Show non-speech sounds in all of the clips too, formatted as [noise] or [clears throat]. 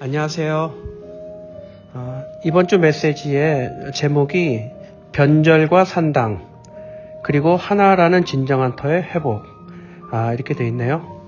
안녕하세요. 어, 이번 주 메시지의 제목이 변절과 산당, 그리고 하나라는 진정한 터의 회복. 아, 이렇게 되어 있네요.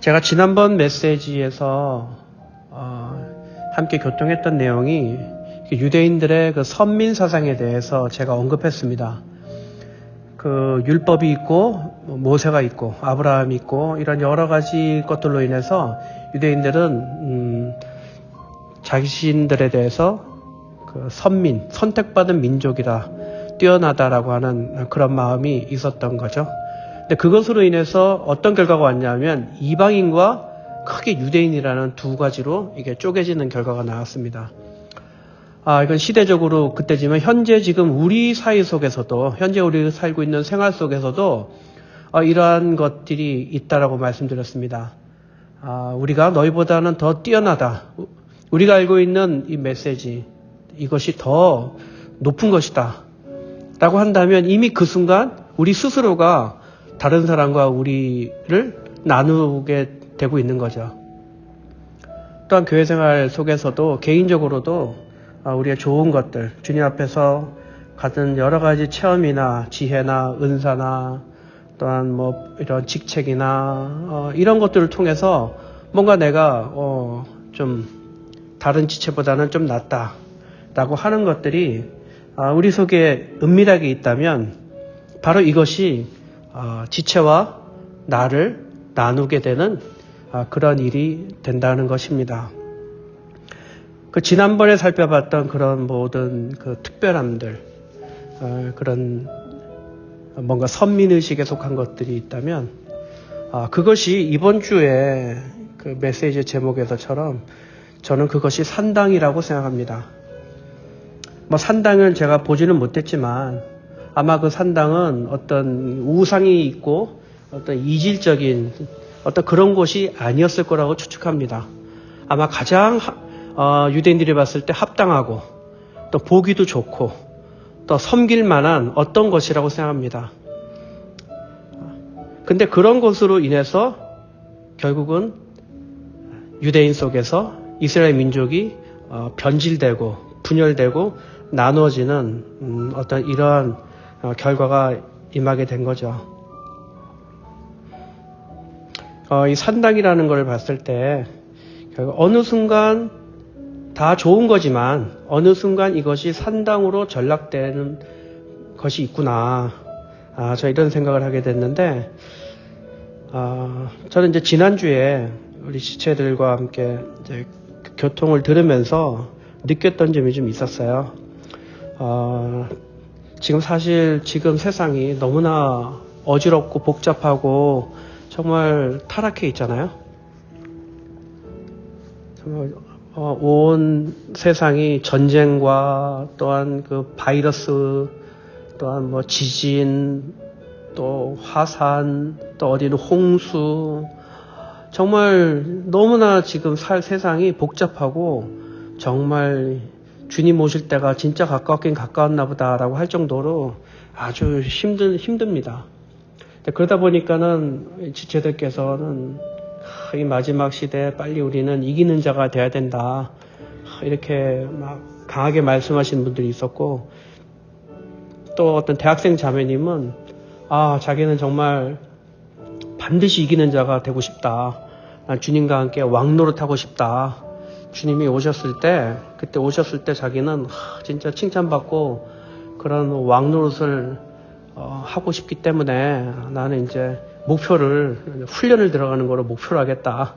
제가 지난번 메시지에서 어, 함께 교통했던 내용이 유대인들의 그 선민 사상에 대해서 제가 언급했습니다. 그 율법이 있고 모세가 있고 아브라함이 있고 이런 여러 가지 것들로 인해서 유대인들은 음, 자신들에 대해서 그 선민 선택받은 민족이다 뛰어나다라고 하는 그런 마음이 있었던 거죠. 근데 그것으로 인해서 어떤 결과가 왔냐면 이방인과 크게 유대인이라는 두 가지로 이게 쪼개지는 결과가 나왔습니다. 아, 이건 시대적으로 그때지만 현재 지금 우리 사회 속에서도 현재 우리가 살고 있는 생활 속에서도 아, 이러한 것들이 있다라고 말씀드렸습니다. 아, 우리가 너희보다는 더 뛰어나다. 우리가 알고 있는 이 메시지 이것이 더 높은 것이다. 라고 한다면 이미 그 순간 우리 스스로가 다른 사람과 우리를 나누게 되고 있는 거죠. 또한 교회 생활 속에서도 개인적으로도 아, 우리의 좋은 것들, 주님 앞에서 가진 여러 가지 체험이나 지혜나 은사나 또한 뭐 이런 직책이나 어 이런 것들을 통해서 뭔가 내가 어 좀 다른 지체보다는 좀 낫다라고 하는 것들이 아 우리 속에 은밀하게 있다면 바로 이것이 어 지체와 나를 나누게 되는 아 그런 일이 된다는 것입니다. 그 지난번에 살펴봤던 그런 모든 그 특별함들, 어, 그런 뭔가 선민의식에 속한 것들이 있다면, 아, 그것이 이번 주에 그 메시지 제목에서처럼 저는 그것이 산당이라고 생각합니다. 뭐 산당은 제가 보지는 못했지만 아마 그 산당은 어떤 우상이 있고 어떤 이질적인 어떤 그런 곳이 아니었을 거라고 추측합니다. 아마 가장 어, 유대인들이 봤을 때 합당하고 또 보기도 좋고 또 섬길 만한 어떤 것이라고 생각합니다. 근데 그런 것으로 인해서 결국은 유대인 속에서 이스라엘 민족이 어, 변질되고 분열되고 나누어지는 음, 어떤 이러한 어, 결과가 임하게 된 거죠. 어, 이 산당이라는 걸 봤을 때 어느 순간 다 좋은 거지만 어느 순간 이것이 산당으로 전락되는 것이 있구나. 아, 저 이런 생각을 하게 됐는데, 아, 저는 이제 지난주에 우리 지체들과 함께 이제 교통을 들으면서 느꼈던 점이 좀 있었어요. 어, 지금 사실 지금 세상이 너무나 어지럽고 복잡하고 정말 타락해 있잖아요. 정말 어, 온 세상이 전쟁과 또한 그 바이러스 또한 뭐 지진 또 화산 또 어디는 홍수 정말 너무나 지금 살 세상이 복잡하고 정말 주님 오실 때가 진짜 가까웠긴 가까웠나 보다라고 할 정도로 아주 힘든 힘듭니다. 그러다 보니까는 지체들께서는 이 마지막 시대에 빨리 우리는 이기는 자가 돼야 된다. 이렇게 막 강하게 말씀하시는 분들이 있었고, 또 어떤 대학생 자매님은, 아, 자기는 정말 반드시 이기는 자가 되고 싶다. 난 주님과 함께 왕노릇 하고 싶다. 주님이 오셨을 때, 그때 오셨을 때 자기는 진짜 칭찬받고 그런 왕노릇을 어, 하고 싶기 때문에 나는 이제 목표를 훈련을 들어가는 거로 목표로 하겠다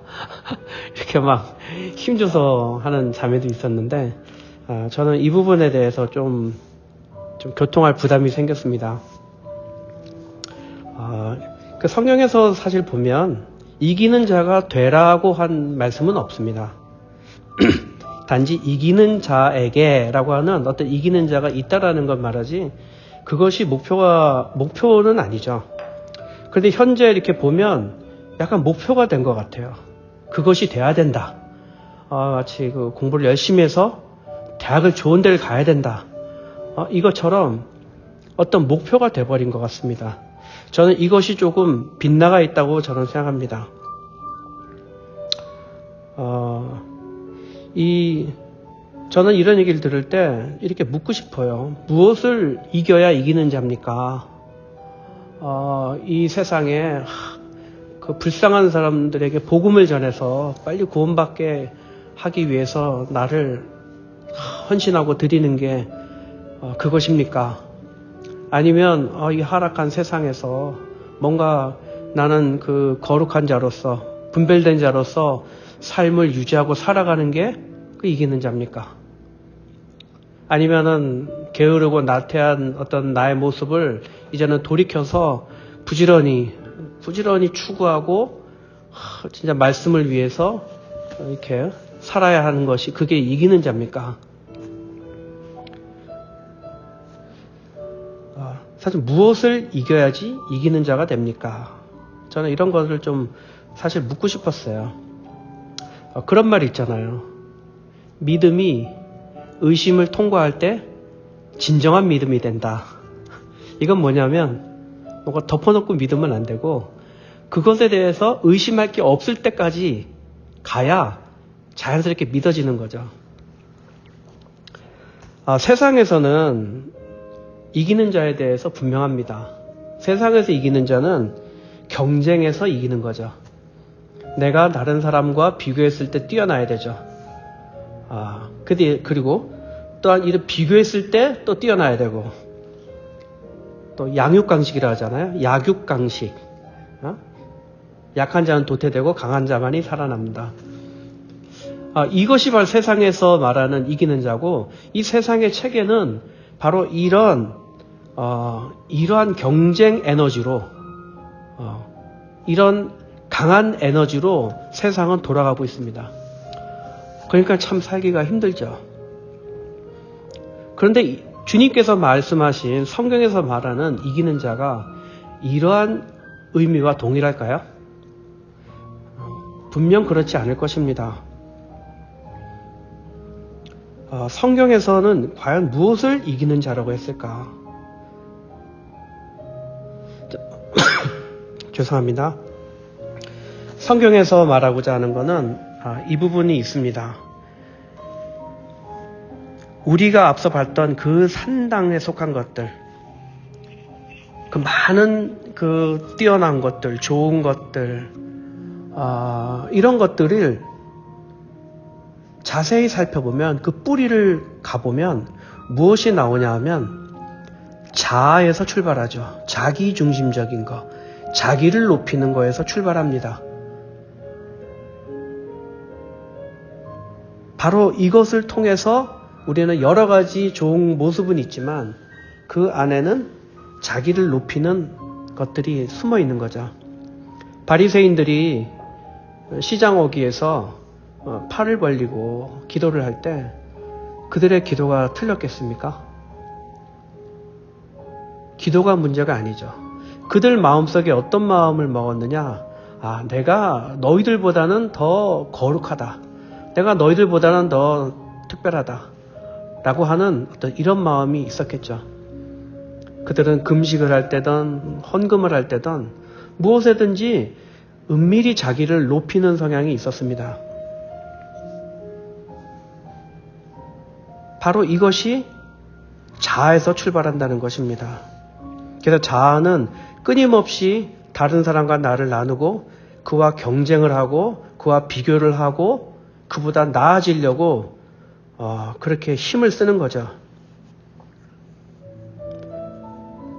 [laughs] 이렇게 막 힘줘서 하는 자매도 있었는데 아, 저는 이 부분에 대해서 좀, 좀 교통할 부담이 생겼습니다. 아, 그 성경에서 사실 보면 이기는 자가 되라고 한 말씀은 없습니다. [clears throat] 단지 이기는 자에게라고 하는 어떤 이기는 자가 있다라는 것 말하지 그것이 목표가 목표는 아니죠. 그런데 현재 이렇게 보면 약간 목표가 된 것 같아요. 그것이 돼야 된다. 아, 마치 그 공부를 열심히 해서 대학을 좋은 데를 가야 된다. 아, 이것처럼 어떤 목표가 돼버린 것 같습니다. 저는 이것이 조금 빗나가 있다고 저는 생각합니다. 어, 이 저는 이런 얘기를 들을 때 이렇게 묻고 싶어요. 무엇을 이겨야 이기는 자입니까? 어, 이 세상에 하, 그 불쌍한 사람들에게 복음을 전해서 빨리 구원받게 하기 위해서 나를 헌신하고 드리는 게 어, 그것입니까? 아니면 어, 이 하락한 세상에서 뭔가 나는 그 거룩한 자로서 분별된 자로서 삶을 유지하고 살아가는 게 그 이기는 자입니까? 아니면은 게으르고 나태한 어떤 나의 모습을 이제는 돌이켜서 부지런히 부지런히 추구하고 하, 진짜 말씀을 위해서 이렇게 살아야 하는 것이 그게 이기는 자입니까? 아, 사실 무엇을 이겨야지 이기는 자가 됩니까? 저는 이런 것을 좀 사실 묻고 싶었어요. 어, 그런 말 있잖아요. 믿음이 의심을 통과할 때 진정한 믿음이 된다. 이건 뭐냐면 뭔가 덮어놓고 믿으면 안 되고 그것에 대해서 의심할 게 없을 때까지 가야 자연스럽게 믿어지는 거죠. 아, 세상에서는 이기는 자에 대해서 분명합니다. 세상에서 이기는 자는 경쟁에서 이기는 거죠. 내가 다른 사람과 비교했을 때 뛰어나야 되죠. 아, 그리고 또한 이를 비교했을 때 또 뛰어나야 되고 또 양육강식이라 하잖아요. 약육강식. 어? 약한 자는 도태되고 강한 자만이 살아납니다. 아, 이것이 바로 세상에서 말하는 이기는 자고 이 세상의 체계는 바로 이런 어, 이러한 경쟁 에너지로 어, 이런 강한 에너지로 세상은 돌아가고 있습니다. 그러니까 참 살기가 힘들죠. 그런데 주님께서 말씀하신 성경에서 말하는 이기는 자가 이러한 의미와 동일할까요? 분명 그렇지 않을 것입니다. 어, 성경에서는 과연 무엇을 이기는 자라고 했을까? [coughs] 죄송합니다. 성경에서 말하고자 하는 것은 아, 이 부분이 있습니다. 우리가 앞서 봤던 그 산당에 속한 것들, 그 많은 그 뛰어난 것들, 좋은 것들, 어, 이런 것들을 자세히 살펴보면 그 뿌리를 가보면 무엇이 나오냐 하면 자아에서 출발하죠. 자기 중심적인 거, 자기를 높이는 거에서 출발합니다. 바로 이것을 통해서 우리는 여러 가지 좋은 모습은 있지만 그 안에는 자기를 높이는 것들이 숨어 있는 거죠. 바리새인들이 시장 어기에서 어, 팔을 벌리고 기도를 할 때 그들의 기도가 틀렸겠습니까? 기도가 문제가 아니죠. 그들 마음속에 어떤 마음을 먹었느냐? 아, 내가 너희들보다는 더 거룩하다. 내가 너희들보다는 더 특별하다. 라고 하는 어떤 이런 마음이 있었겠죠. 그들은 금식을 할 때든 헌금을 할 때든 무엇에든지 은밀히 자기를 높이는 성향이 있었습니다. 바로 이것이 자아에서 출발한다는 것입니다. 그래서 자아는 끊임없이 다른 사람과 나를 나누고 그와 경쟁을 하고 그와 비교를 하고 그보다 나아지려고 어, 그렇게 힘을 쓰는 거죠.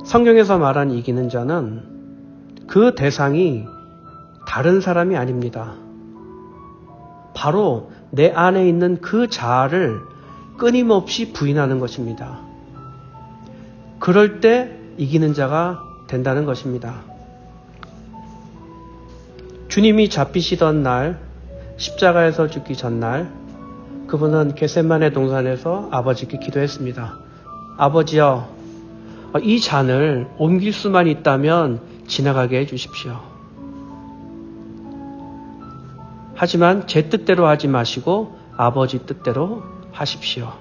성경에서 말한 이기는 자는 그 대상이 다른 사람이 아닙니다. 바로 내 안에 있는 그 자아를 끊임없이 부인하는 것입니다. 그럴 때 이기는 자가 된다는 것입니다. 주님이 잡히시던 날, 십자가에서 죽기 전날, 그분은 게셋만의 동산에서 아버지께 기도했습니다. 아버지여, 이 잔을 옮길 수만 있다면 지나가게 해주십시오. 하지만 제 뜻대로 하지 마시고 아버지 뜻대로 하십시오.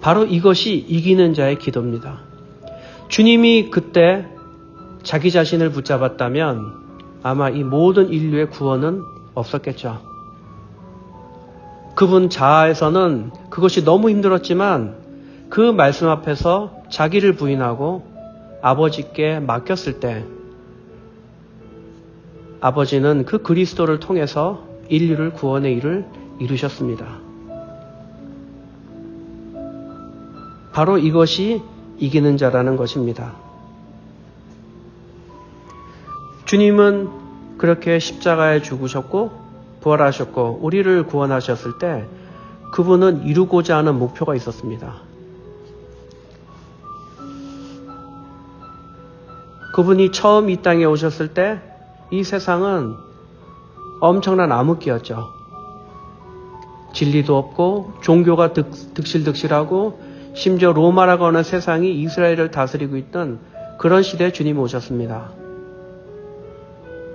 바로 이것이 이기는 자의 기도입니다. 주님이 그때 자기 자신을 붙잡았다면 아마 이 모든 인류의 구원은 없었겠죠. 그분 자아에서는 그것이 너무 힘들었지만 그 말씀 앞에서 자기를 부인하고 아버지께 맡겼을 때 아버지는 그 그리스도를 통해서 인류를 구원의 일을 이루셨습니다. 바로 이것이 이기는 자라는 것입니다. 주님은 그렇게 십자가에 죽으셨고 부활하셨고 우리를 구원하셨을 때 그분은 이루고자 하는 목표가 있었습니다. 그분이 처음 이 땅에 오셨을 때 이 세상은 엄청난 암흑기였죠. 진리도 없고 종교가 득, 득실득실하고 심지어 로마라고 하는 세상이 이스라엘을 다스리고 있던 그런 시대에 주님이 오셨습니다.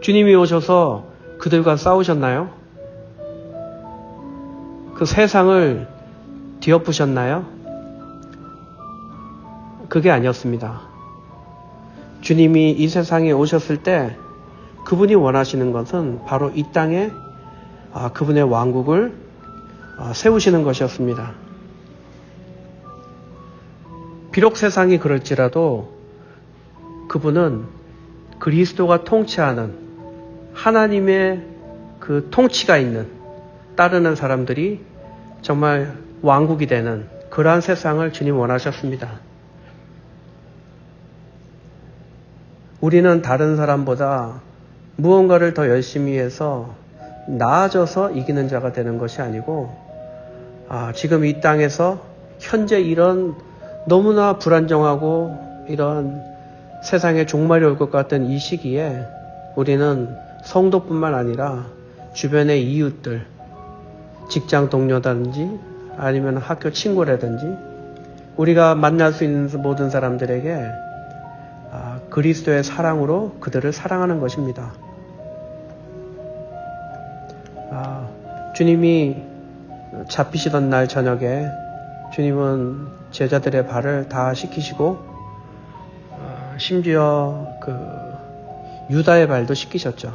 주님이 오셔서 그들과 싸우셨나요? 그 세상을 뒤엎으셨나요? 그게 아니었습니다. 주님이 이 세상에 오셨을 때 그분이 원하시는 것은 바로 이 땅에 아, 그분의 왕국을 아, 세우시는 것이었습니다. 비록 세상이 그럴지라도 그분은 그리스도가 통치하는 하나님의 그 통치가 있는 따르는 사람들이 정말 왕국이 되는 그러한 세상을 주님 원하셨습니다. 우리는 다른 사람보다 무언가를 더 열심히 해서 나아져서 이기는 자가 되는 것이 아니고 아, 지금 이 땅에서 현재 이런 너무나 불안정하고 이런 세상에 종말이 올 것 같은 이 시기에 우리는 성도뿐만 아니라 주변의 이웃들, 직장 동료라든지 아니면 학교 친구라든지 우리가 만날 수 있는 모든 사람들에게 아, 그리스도의 사랑으로 그들을 사랑하는 것입니다. 아, 주님이 잡히시던 날 저녁에 주님은 제자들의 발을 다 씻기시고 아, 심지어 그 유다의 발도 씻기셨죠.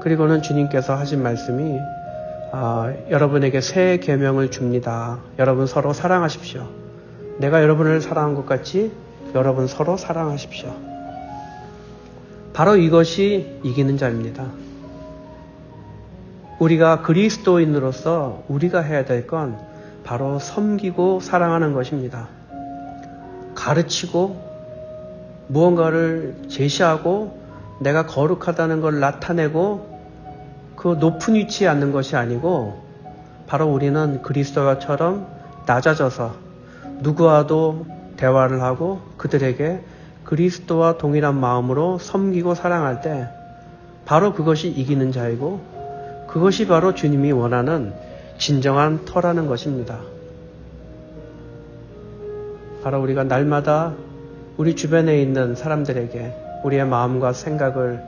그리고는 주님께서 하신 말씀이 아, 여러분에게 새 계명을 줍니다. 여러분 서로 사랑하십시오. 내가 여러분을 사랑한 것 같이 여러분 서로 사랑하십시오. 바로 이것이 이기는 자입니다. 우리가 그리스도인으로서 우리가 해야 될 건 바로 섬기고 사랑하는 것입니다. 가르치고 무언가를 제시하고 내가 거룩하다는 걸 나타내고 그 높은 위치에 앉는 것이 아니고 바로 우리는 그리스도와처럼 낮아져서 누구와도 대화를 하고 그들에게 그리스도와 동일한 마음으로 섬기고 사랑할 때 바로 그것이 이기는 자이고 그것이 바로 주님이 원하는 진정한 터라는 것입니다. 바로 우리가 날마다 우리 주변에 있는 사람들에게 우리의 마음과 생각을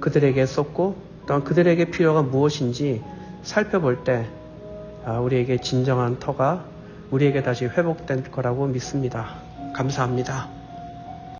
그들에게 쏟고 또한 그들에게 필요가 무엇인지 살펴볼 때 아, 우리에게 진정한 터가 우리에게 다시 회복될 거라고 믿습니다. 감사합니다.